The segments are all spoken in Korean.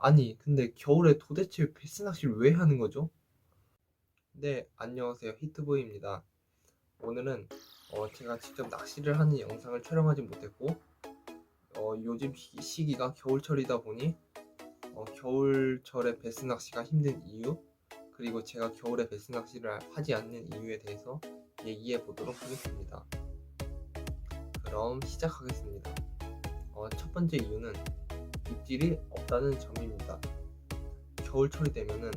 아니, 근데 겨울에 도대체 베스 낚시를 왜 하는 거죠? 네, 안녕하세요. 히트보이입니다. 오늘은 어, 제가 직접 낚시를 하는 영상을 촬영하지 못했고, 어, 요즘 시- 시기가 겨울철이다 보니, 어, 겨울철에 베스 낚시가 힘든 이유, 그리고 제가 겨울에 베스 낚시를 하지 않는 이유에 대해서 얘기해 보도록 하겠습니다. 그럼 시작하겠습니다. 어, 첫 번째 이유는 입질이 없다는 점입니다. 겨울철이 되면은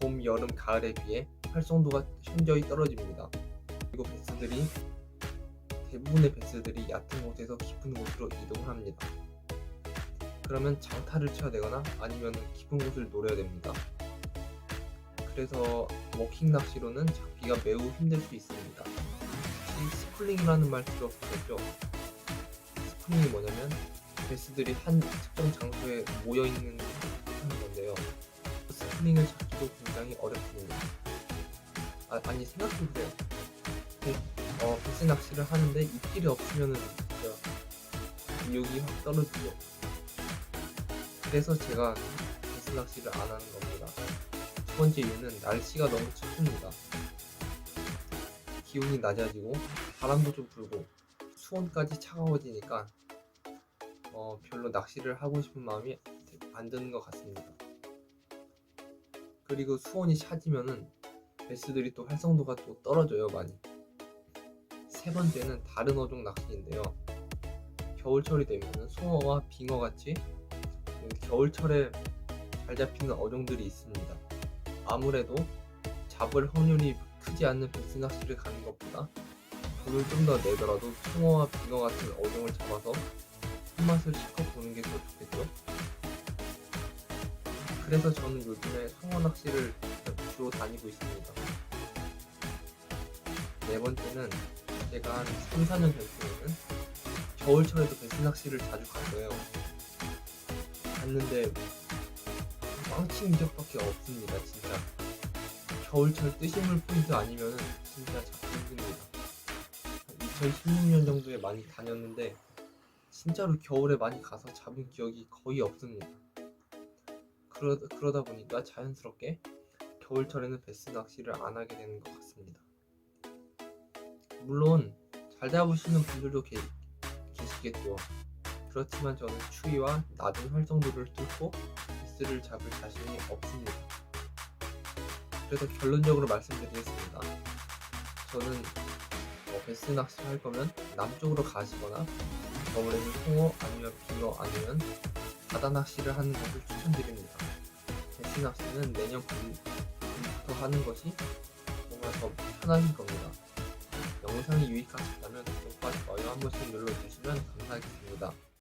봄, 여름, 가을에 비해 활성도가 현저히 떨어집니다. 그리고 베스들이 대부분의 베스들이 얕은 곳에서 깊은 곳으로 이동을 합니다. 그러면 장타를 쳐야 되거나 아니면 깊은 곳을 노려야 됩니다. 그래서 워킹 낚시로는 잡기가 매우 힘들 수 있습니다. 스플링이라는 말 들어보셨죠? 스플링이 뭐냐면 베스들이 한 특정 장소에 모여 있는 하는 건데요. 스프링을 잡기도 굉장히 어렵습니다. 아, 아니 생각해보세요. 배, 어, 베스 낚시를 하는데 입질이 없으면은 진짜 의욕이 확 떨어지죠. 그래서 제가 베스 낚시를 안 하는 겁니다. 두 번째 이유는 날씨가 너무 춥습니다. 기온이 낮아지고 바람도 좀 불고 수온까지 차가워지니까 어, 별로 낚시를 하고 싶은 마음이 안 드는 것 같습니다. 그리고 수온이 차지면은 베스들이 또 활성도가 또 떨어져요 많이. 세 번째는 다른 어종 낚시인데요. 겨울철이 되면은 송어와 빙어 같이 그 겨울철에 잘 잡히는 어종들이 있습니다. 아무래도 잡을 확률이 크지 않는 베스 낚시를 가는 것보다 돈을 좀 더 내더라도 송어와 빙어 같은 어종을 잡아서 손맛을 실컷 보는 게 더 좋겠죠? 그래서 저는 요즘에 송어 낚시를 주로 다니고 있습니다. 네 번째는 제가 한 3, 4년 전쯤에는 겨울철에도 베스 낚시를 자주 갔어요. 갔는데 꽝친 적밖에 없습니다, 진짜. 겨울철 뜨신물 포인트 아니면은 진짜 잡기 힘듭니다. 2016년 정도에 많이 다녔는데 진짜로 겨울에 많이 가서 잡은 기억이 거의 없습니다. 그러, 그러다 보니까 자연스럽게 겨울철에는 베스 낚시를 안 하게 되는 것 같습니다. 물론 잘 잡으시는 분들도 계, 계시겠죠. 그렇지만 저는 추위와 낮은 활성도를 뚫고 베스를 잡을 자신이 없습니다. 그래서 결론적으로 말씀드리겠습니다. 저는 어, 베스 낚시 할 거면 남쪽으로 가시거나 겨울에는 송어 아니면 빙어 아니면 바다 낚시를 하는 것을 추천드립니다. 베스 낚시는 내년 봄부터 하는 것이 정말 더 편하실 겁니다. 영상이 유익하셨다면 구독과 좋아요 한 번씩 눌러주시면 감사하겠습니다.